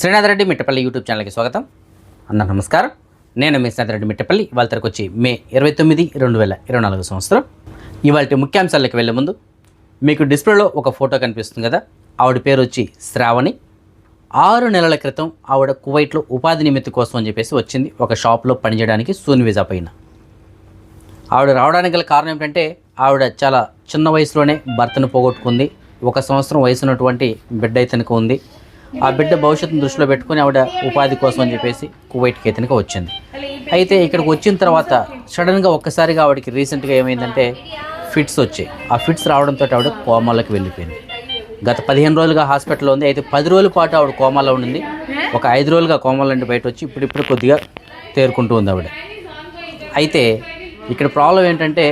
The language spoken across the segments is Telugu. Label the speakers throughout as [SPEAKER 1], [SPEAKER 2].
[SPEAKER 1] శ్రీనాథ్ రెడ్డి మిట్టపల్లి యూట్యూబ్ ఛానల్కి స్వాగతం. అందరూ నమస్కారం. నేను మీ శ్రీనాథ్ రెడ్డి మిట్టపల్లి. ఇవాళ తరకు వచ్చి మే ఇరవై తొమ్మిది రెండు వేల ఇరవై నాలుగు సంవత్సరం. ఇవాళ ముఖ్యాంశాలకు వెళ్ళే ముందు మీకు డిస్ప్లేలో ఒక ఫోటో కనిపిస్తుంది కదా ఆవిడ పేరు వచ్చి శ్రావణి. ఆరు నెలల క్రితం ఆవిడ కువైట్లో ఉపాధి నిమిత్తం కోసం అని చెప్పేసి వచ్చింది. ఒక షాప్లో పనిచేయడానికి సూన్ వీజా పైన. ఆవిడ రావడానికి గల కారణం ఏంటంటే ఆవిడ చాలా చిన్న వయసులోనే భర్తను పోగొట్టుకుంది. ఒక సంవత్సరం వయసు ఉన్నటువంటి బిడ్డ ఇతనికి ఉంది. ఆ బిడ్డ భవిష్యత్తును దృష్టిలో పెట్టుకుని ఆవిడ ఉపాధి కోసం అని చెప్పేసి కువైట్కి ఇతనికి వచ్చింది. అయితే ఇక్కడికి వచ్చిన తర్వాత సడన్గా ఒక్కసారిగా ఆవిడకి రీసెంట్గా ఏమైందంటే ఫిట్స్ వచ్చాయి. ఆ ఫిట్స్ రావడంతో ఆవిడ కోమాలోకి వెళ్ళిపోయింది. గత పదిహేను రోజులుగా హాస్పిటల్లో ఉంది. అయితే పది రోజుల పాటు ఆవిడ కోమాలో ఉండింది. ఒక ఐదు రోజులుగా కోమాల నుండి బయట వచ్చి ఇప్పుడిప్పుడు కొద్దిగా తేరుకుంటూ ఉంది ఆవిడ. అయితే ఇక్కడ ప్రాబ్లం ఏంటంటే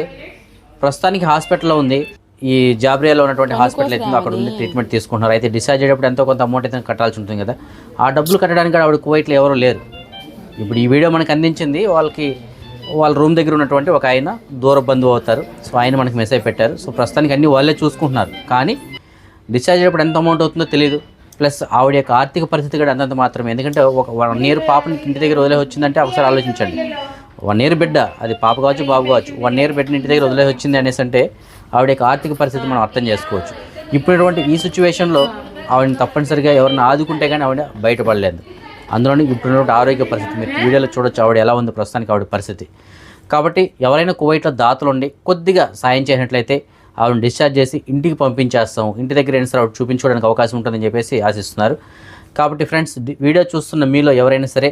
[SPEAKER 1] ప్రస్తుతానికి హాస్పిటల్లో ఉంది. ఈ జాబ్రియాలో ఉన్నటువంటి హాస్పిటల్ అయితే అక్కడ ఉంది ట్రీట్మెంట్ తీసుకుంటున్నారు. అయితే డిశ్చార్జ్ అయ్యేటప్పుడు ఎంతో కొంత అమౌంట్ అయితే కట్టాల్సి ఉంటుంది కదా. ఆ డబ్బులు కట్టడానికి ఆవిడ కువైట్లో ఎవరు లేరు. ఇప్పుడు ఈ వీడియో మనకు అందించింది వాళ్ళకి వాళ్ళ రూమ్ దగ్గర ఉన్నటువంటి ఒక ఆయన దూర బంధువు అవుతారు. సో ఆయన మనకి మెసేజ్ పెట్టారు. సో ప్రస్తుతానికి అన్ని వాళ్ళే చూసుకుంటున్నారు. కానీ డిశ్చార్జ్ అయ్యేటప్పుడు ఎంత అమౌంట్ అవుతుందో తెలియదు ప్లస్ ఆవిడ యొక్క ఆర్థిక పరిస్థితి కూడా అంతంత మాత్రమే. ఎందుకంటే ఒక వన్ ఇయర్ పాపని ఇంటి దగ్గర వదిలే వచ్చిందంటే ఒకసారి ఆలోచించండి. వన్ ఇయర్ బిడ్డ అది పాప కావచ్చు బాబు కావచ్చు వన్ ఇయర్ బిడ్డని ఇంటి దగ్గర వదిలేసి వచ్చింది అనేసి అంటే ఆవిడ యొక్క ఆర్థిక పరిస్థితి మనం అర్థం చేసుకోవచ్చు. ఇప్పుడుటువంటి ఈ సిచ్యువేషన్లో ఆవిడని తప్పనిసరిగా ఎవరిని ఆదుకుంటే కానీ ఆవిడ బయటపడలేదు. అందులోని ఇప్పుడున్నటువంటి ఆరోగ్య పరిస్థితి మీరు వీడియోలో చూడొచ్చు ఆవిడ ఎలా ఉంది ప్రస్తుతానికి ఆవిడ పరిస్థితి. కాబట్టి ఎవరైనా కువైట్లో దాతలు ఉండి కొద్దిగా సాయం చేసినట్లయితే ఆవిడని డిశ్చార్జ్ చేసి ఇంటికి పంపించేస్తాం. ఇంటి దగ్గర అయినా సరే ఆవిడ చూపించుకోవడానికి అవకాశం ఉంటుందని చెప్పేసి ఆశిస్తున్నారు. కాబట్టి ఫ్రెండ్స్ వీడియో చూస్తున్న మీలో ఎవరైనా సరే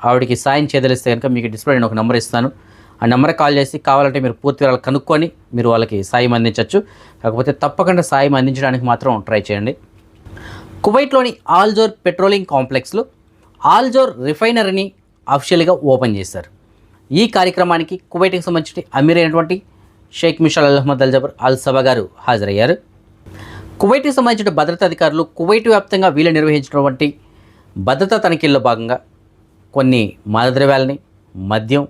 [SPEAKER 1] ఆవిడకి సాయం చేయదలిస్తే కనుక మీకు డిస్ప్లే నేను ఒక నెంబర్ ఇస్తాను. ఆ నెంబర్ కాల్ చేసి కావాలంటే మీరు పూర్తి వివరాలు కనుక్కొని మీరు వాళ్ళకి సాయం అందించవచ్చు కాకపోతే తప్పకుండా సాయం అందించడానికి మాత్రం ట్రై చేయండి. కువైట్లోని ఆల్జోర్ పెట్రోలింగ్ కాంప్లెక్స్లో ఆల్జోర్ రిఫైనరీని అఫిషియల్గా ఓపెన్ చేశారు. ఈ కార్యక్రమానికి కువైట్కి సంబంధించి అమీర్ అయినటువంటి Sheikh Mishal Al Ahmad Al Jaber Al Sabah గారు హాజరయ్యారు. కువైట్కి సంబంధించిన భద్రతా అధికారులు కువైట్ వ్యాప్తంగా వీళ్ళు నిర్వహించినటువంటి భద్రతా తనిఖీల్లో భాగంగా కొన్ని మాదద్రవ్యాలని మద్యం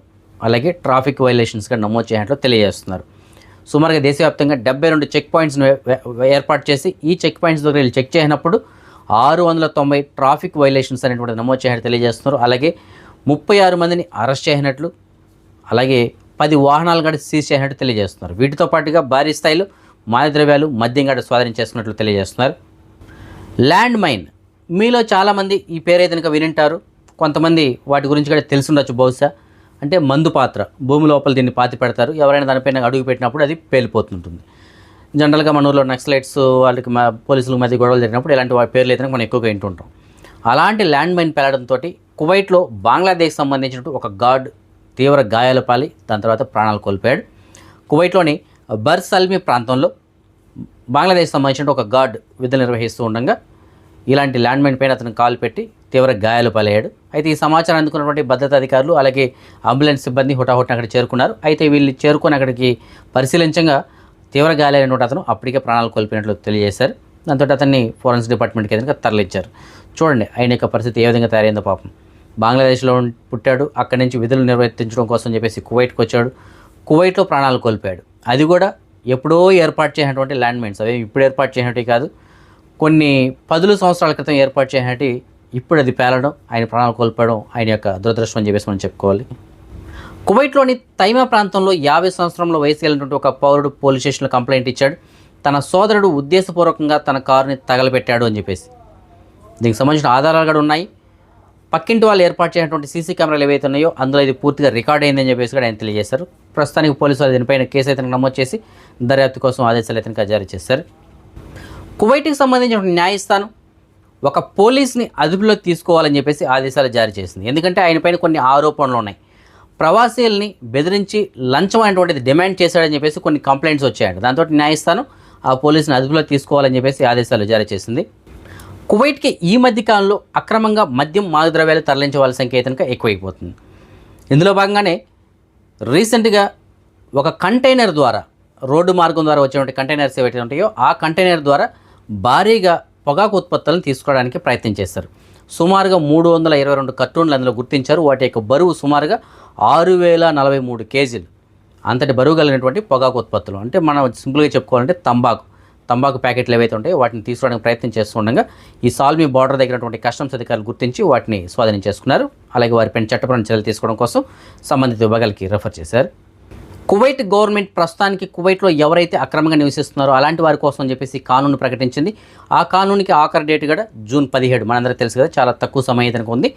[SPEAKER 1] అలాగే ట్రాఫిక్ వైలేషన్స్గా నమోదు చేయనట్లు తెలియజేస్తున్నారు. సుమారుగా దేశవ్యాప్తంగా డెబ్బై రెండు చెక్ పాయింట్స్ను ఏర్పాటు చేసి ఈ చెక్ పాయింట్స్ దగ్గర వీళ్ళు చెక్ చేసినప్పుడు ఆరు వందల తొంభై ట్రాఫిక్ వైలేషన్స్ అనేటువంటి నమోదు చేయనట్టు తెలియజేస్తున్నారు. అలాగే ముప్పై ఆరు మందిని అరెస్ట్ చేసినట్లు అలాగే పది వాహనాలు కూడా సీజ్ చేసినట్టు తెలియజేస్తున్నారు. వీటితో పాటుగా భారీ స్థాయిలో మాదద్రవ్యాలు మద్యం కూడా స్వాధీనం చేసుకున్నట్లు తెలియజేస్తున్నారు. ల్యాండ్ మైన్ మీలో చాలామంది ఈ పేరు అయితే కనుక వినింటారు? కొంతమంది వాటి గురించి కూడా తెలుసుండొచ్చు బహుశా. అంటే మందు పాత్ర. భూమి లోపల దీన్ని పాతి పెడతారు. ఎవరైనా దానిపైన అడుగు పెట్టినప్పుడు అది పేలిపోతుంటుంది. జనరల్గా మన ఊళ్ళో నక్సలైట్స్ వాళ్ళకి మా పోలీసుల మధ్య గొడవలు జరిగినప్పుడు ఇలాంటి పేర్లు అయితే మనం ఎక్కువగా వింటుంటాం. అలాంటి ల్యాండ్ మైన్ పెరగడంతో కువైట్లో బంగ్లాదేశ్ సంబంధించినట్టు ఒక గార్డ్ తీవ్ర గాయాల పాలి దాని తర్వాత ప్రాణాలు కోల్పోయాడు. కువైట్లోని బర్సల్మి ప్రాంతంలో బంగ్లాదేశ్ సంబంధించిన ఒక గార్డ్ విధులు నిర్వహిస్తూ ఉండగా ఇలాంటి ల్యాండ్ మైన్ పైన అతను కాలు పెట్టి తీవ్ర గాయాలు పాలయ్యాడు. అయితే ఈ సమాచారం అందుకున్నటువంటి భద్రతా అధికారులు అలాగే అంబులెన్స్ సిబ్బంది హుటాహుటిన అక్కడ చేరుకున్నారు. అయితే వీళ్ళు చేరుకొని అక్కడికి పరిశీలించగా తీవ్ర గాయాలైనటువంటి అతను అప్పటికే ప్రాణాలు కోల్పోయినట్లు తెలియజేశారు. దాంతో అతన్ని ఫోరెన్స్ డిపార్ట్మెంట్కి కనుక తరలించారు. చూడండి ఆయన యొక్క పరిస్థితి ఏ విధంగా తయారైందో పాపం. బంగ్లాదేశ్లో పుట్టాడు అక్కడి నుంచి విధులు నిర్వర్తించడం కోసం చెప్పేసి కువైట్కి వచ్చాడు. కువైట్లో ప్రాణాలు కోల్పోయాడు. అది కూడా ఎప్పుడో ఏర్పాటు చేసినటువంటి ల్యాండ్ మైన్స్ అవి ఇప్పుడు ఏర్పాటు చేసినవి కాదు. కొన్ని పదుల సంవత్సరాల క్రితం ఏర్పాటు చేసినట్టు ఇప్పుడు అది పేలడం ఆయన ప్రాణాలు కోల్పోవడం ఆయన యొక్క దురదృష్టం అని చెప్పేసి మనం చెప్పుకోవాలి. కువైట్లోని తైమా ప్రాంతంలో యాభై సంవత్సరంలో వయసు వెళ్ళినటువంటి ఒక పౌరుడు పోలీస్ స్టేషన్లో కంప్లైంట్ ఇచ్చాడు. తన సోదరుడు ఉద్దేశపూర్వకంగా తన కారుని తగలబెట్టాడు అని చెప్పేసి. దీనికి సంబంధించిన ఆధారాలు కూడా ఉన్నాయి. పక్కింటి వాళ్ళు ఏర్పాటు చేసినటువంటి సీసీ కెమెరాలు ఏవైతే ఉన్నాయో అందులో ఇది పూర్తిగా రికార్డ్ అయిందని చెప్పేసి కూడా ఆయన తెలియజేశారు. ప్రస్తుతానికి పోలీసు వాళ్ళు దీనిపైన కేసు అయితే నమోదు చేసి దర్యాప్తు కోసం ఆదేశాలు అయితే జారీ చేశారు. కువైట్కి సంబంధించిన న్యాయస్థానం ఒక పోలీస్ని అదుపులో తీసుకోవాలని చెప్పేసి ఆదేశాలు జారీ చేసింది. ఎందుకంటే ఆయన పైన కొన్ని ఆరోపణలు ఉన్నాయి. ప్రవాసీల్ని బెదిరించి లంచం అనేటువంటిది డిమాండ్ చేశాడని చెప్పేసి కొన్ని కంప్లైంట్స్ వచ్చాయంట. దాంతో న్యాయస్థానం ఆ పోలీసుని అదుపులో తీసుకోవాలని చెప్పేసి ఆదేశాలు జారీ చేసింది. కువైట్కి ఈ మధ్య కాలంలో అక్రమంగా మద్యం మాదద్రవ్యాలు తరలించే వాళ్ళ సంఖ్య కనుక ఎక్కువైపోతుంది. ఇందులో భాగంగానే రీసెంట్గా ఒక కంటైనర్ ద్వారా రోడ్డు మార్గం ద్వారా వచ్చేటువంటి కంటైనర్స్ ఏవైతే ఉంటాయో ఆ కంటైనర్ ద్వారా భారీగా పొగాకు ఉత్పత్తులను తీసుకోవడానికి ప్రయత్నం చేశారు. సుమారుగా మూడు వందల ఇరవై రెండు కర్టూన్లు అందులో గుర్తించారు. వాటి యొక్క బరువు సుమారుగా ఆరు వేల నలభై మూడు కేజీలు. అంతటి బరువు కలిగినటువంటి పొగాకు ఉత్పత్తులు. అంటే మనం సింపుల్గా చెప్పుకోవాలంటే తంబాకు. తంబాకు ప్యాకెట్లు ఏవైతే ఉంటాయో వాటిని తీసుకోవడానికి ప్రయత్నం చేస్తుండగా ఈ సాల్మీ బార్డర్ దగ్గరటువంటి కస్టమ్స్ అధికారులు గుర్తించి వాటిని స్వాధీనం చేసుకున్నారు. అలాగే వారిపైన చట్టపరమైన చర్యలు తీసుకోవడం కోసం సంబంధిత విభాగాలకి రెఫర్ చేశారు. కువైట్ గవర్నమెంట్ ప్రస్తుతానికి కువైట్లో ఎవరైతే అక్రమంగా నివసిస్తున్నారో అలాంటి వారి కోసం అని చెప్పేసి కానూను ప్రకటించింది. ఆ కానూన్కి ఆఖరి డేట్ కూడా జూన్ పదిహేడు. మనందరికీ తెలుసు కదా చాలా తక్కువ సమయం అయితే ఉంది.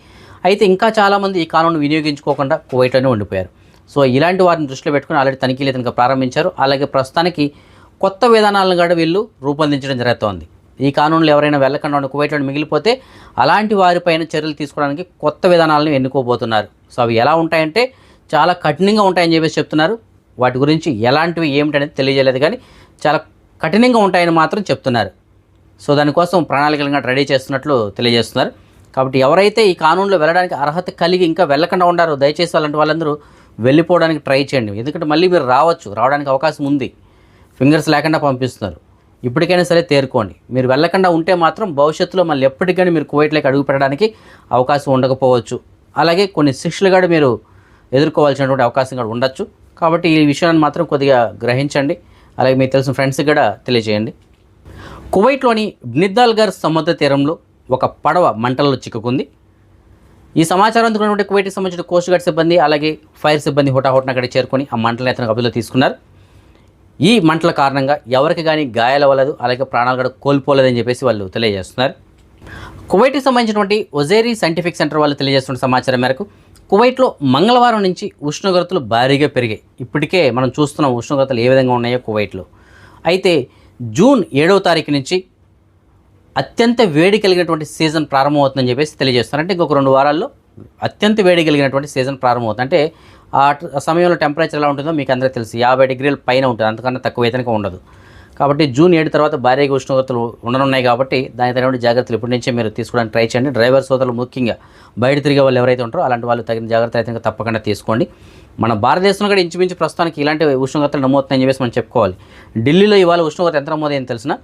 [SPEAKER 1] అయితే ఇంకా చాలామంది ఈ కానూను వినియోగించుకోకుండా కువైట్లోనే ఉండిపోయారు. సో ఇలాంటి వారిని దృష్టిలో పెట్టుకుని ఆల్రెడీ తనిఖీలు ఇతనికి ప్రారంభించారు. అలాగే ప్రస్తుతానికి కొత్త విధానాలను కూడా వీళ్ళు రూపొందించడం జరుగుతోంది. ఈ కానూన్లు ఎవరైనా వెళ్ళకుండా ఉన్న కువైట్లో మిగిలిపోతే అలాంటి వారిపైన చర్యలు తీసుకోవడానికి కొత్త విధానాలను ఎన్నుకోబోతున్నారు. సో అవి ఎలా ఉంటాయంటే చాలా కఠినంగా ఉంటాయని చెప్పేసి చెప్తున్నారు. వాటి గురించి ఎలాంటివి ఏమిటనేది తెలియజేయలేదు కానీ చాలా కఠినంగా ఉంటాయని మాత్రం చెప్తున్నారు. సో దానికోసం ప్రణాళికలుగా రెడీ చేస్తున్నట్లు తెలియజేస్తున్నారు. కాబట్టి ఎవరైతే ఈ కానూన్లో వెళ్ళడానికి అర్హత కలిగి ఇంకా వెళ్ళకుండా ఉండారో దయచేసి అలాంటి వాళ్ళందరూ వెళ్ళిపోవడానికి ట్రై చేయండి. ఎందుకంటే మళ్ళీ మీరు రావచ్చు రావడానికి అవకాశం ఉంది. ఫింగర్స్ లేకుండా పంపిస్తున్నారు. ఇప్పటికైనా సరే తేరుకోండి. మీరు వెళ్ళకుండా ఉంటే మాత్రం భవిష్యత్తులో మళ్ళీ ఎప్పటికైనా మీరు కువైట్లోకి అడుగు పెట్టడానికి అవకాశం ఉండకపోవచ్చు. అలాగే కొన్ని శిక్షలు కూడా మీరు ఎదుర్కోవాల్సినటువంటి అవకాశం కూడా ఉండొచ్చు. కాబట్టి ఈ విషయాన్ని మాత్రం కొద్దిగా గ్రహించండి. అలాగే మీకు తెలిసిన ఫ్రెండ్స్కి కూడా తెలియజేయండి. కువైట్లోని బ్నిద్దాల్గర్ సముద్ర తీరంలో ఒక పడవ మంటల్లో చిక్కుకుంది. ఈ సమాచారం అందుకున్నటువంటి కువైట్కి సంబంధించిన కోస్ట్ గార్డ్ సిబ్బంది అలాగే ఫైర్ సిబ్బంది హుటాహుటిన అక్కడ చేరుకొని ఆ మంటలను అతను కబులో తీసుకున్నారు. ఈ మంటల కారణంగా ఎవరికి కానీ గాయాలవ్వలేదు అలాగే ప్రాణాలు కూడా కోల్పోలేదని చెప్పేసి వాళ్ళు తెలియజేస్తున్నారు. కువైట్కి సంబంధించినటువంటి ఒజేరీ సైంటిఫిక్ సెంటర్ వాళ్ళు తెలియజేస్తున్న సమాచారం మేరకు కువైట్లో మంగళవారం నుంచి ఉష్ణోగ్రతలు భారీగా పెరిగాయి. ఇప్పటికే మనం చూస్తున్న ఉష్ణోగ్రతలు ఏ విధంగా ఉన్నాయో కువైట్లో. అయితే జూన్ ఏడవ తారీఖు నుంచి అత్యంత వేడి కలిగినటువంటి సీజన్ ప్రారంభమవుతుందని చెప్పేసి తెలియజేస్తున్నారు. అంటే ఇంకొక రెండు వారాల్లో అత్యంత వేడి కలిగినటువంటి సీజన్ ప్రారంభమవుతుంది. అంటే ఆ సమయంలో టెంపరేచర్ ఎలా ఉంటుందో మీకు అందరికీ తెలుసు. యాభై డిగ్రీల పైన ఉంటుంది. అంతకన్నా తక్కువ అయితే ఉండదు. కాబట్టి జూన్ ఏడు తర్వాత భారీగా ఉష్ణోగ్రతలు ఉండనున్నాయి కాబట్టి దాని తగిన జాగ్రత్తలు ఇప్పటి నుంచే మీరు తీసుకోవడానికి ట్రై చేయండి. డ్రైవర్ సోదరులు ముఖ్యంగా బయట తిరిగే వాళ్ళు ఎవరైతే ఉంటారో అలాంటి వాళ్ళు తగిన జాగ్రత్త అయితే తప్పకుండా తీసుకోండి. మన భారతదేశంలో కూడా ఇంచుమించు ప్రస్తుతానికి ఇలాంటి ఉష్ణోగ్రతలు నమోతున్నాయని చెప్పేసి మనం చెప్పుకోవాలి. ఢిల్లీలో ఇవాళ ఉష్ణోగ్రత ఎంత నమోదైంది తెలిసిన?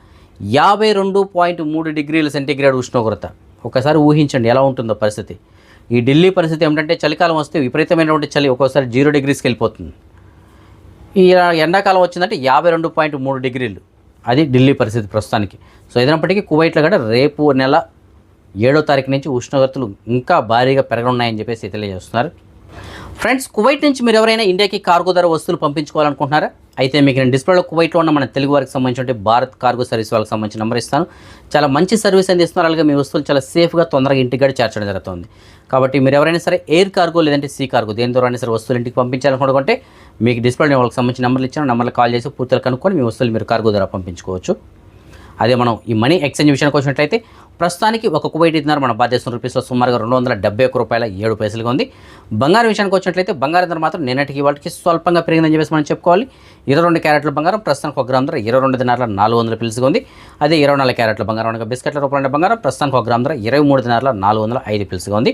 [SPEAKER 1] యాభై రెండు పాయింట్ మూడు డిగ్రీల సెంటీగ్రేడ్ ఉష్ణోగ్రత. ఒకసారి ఊహించండి ఎలా ఉంటుందో పరిస్థితి. ఈ ఢిల్లీ పరిస్థితి ఏమిటంటే చలికాలం వస్తే విపరీతమైనటువంటి చలి ఒక్కోసారి జీరో డిగ్రీస్కి వెళ్ళిపోతుంది. ఈ ఎండాకాలం వచ్చిందంటే యాభై రెండు పాయింట్ మూడు డిగ్రీలు. అది ఢిల్లీ పరిస్థితి ప్రస్తుతానికి. సో ఏదైనప్పటికీ కువైట్లో కూడా రేపు నెల ఏడో తారీఖు నుంచి ఉష్ణోగ్రతలు ఇంకా భారీగా పెరగనున్నాయని చెప్పేసి తెలియజేస్తున్నారు. ఫ్రెండ్స్ కువైట్ నుంచి మీరు ఎవరైనా ఇండియాకి కార్గో ధర వస్తువులు పంపించుకోవాలనుకుంటున్నారా? అయితే మీకు నేను డిస్ప్లేలో కువైట్లో ఉన్న మన తెలుగు వారికి సంబంధించిన భారత్ కార్గో సర్వీస్ వాళ్ళకి సంబంధించిన నెంబర్ ఇస్తాను. చాలా మంచి సర్వీస్ అందిస్తున్నారు అలాగే మీ వస్తువులు చాలా సేఫ్గా తొందరగా ఇంటికి కూడా చేర్చడం జరుగుతుంది. కాబట్టి మీరు ఎవరైనా సరే ఎయిర్ కార్గో లేదంటే సీ కార్గో దేని ద్వారా సరే వస్తువులు ఇంటికి పంపించాలనుకుంటే మీకు డిస్ప్లే వాళ్ళకి సంబంధించిన నెంబర్లు ఇచ్చిన నెంబర్లు కాల్ చేసి పూర్తిగా కనుక్కొని మీ వస్తువులు మీరు కార్గో ద్వారా పంపించుకోవచ్చు. అదే మనం ఈ మనీ ఎక్స్చేంజ్ విషయానికి వచ్చినట్లయితే ప్రస్తుతానికి ఒక కువైట్ ఇద్దరు మన భారతదేశం రూపీస్లో సుమారుగా రెండు వందల డెబ్బై ఒక్క రూపాయల ఏడు పైసలుగా ఉంది. బంగారం విషయానికి వచ్చినట్లయితే బంగారం ధర మాత్రం నిన్నటికి వాటికి స్వల్పంగా పెరిగిందని చెప్పేసి మనం చెప్పుకోవాలి. ఇరవై రెండు క్యారెట్ల బంగారం ప్రస్తుతానికి ఒక గ్రామ్ ధర ఇరవై రెండు దినారుల నాలుగు వందల పిలుసుగా ఉంది. అదే ఇరవై నాలుగు క్యారెట్ల బంగారం బిస్కెట్ల రూపాయల బంగారం ప్రస్తుతానికి ఒక గ్రామ్ ధర ఇరవై మూడు దినారుల నాలుగు వందల ఐదు పిలుసుగా ఉంది.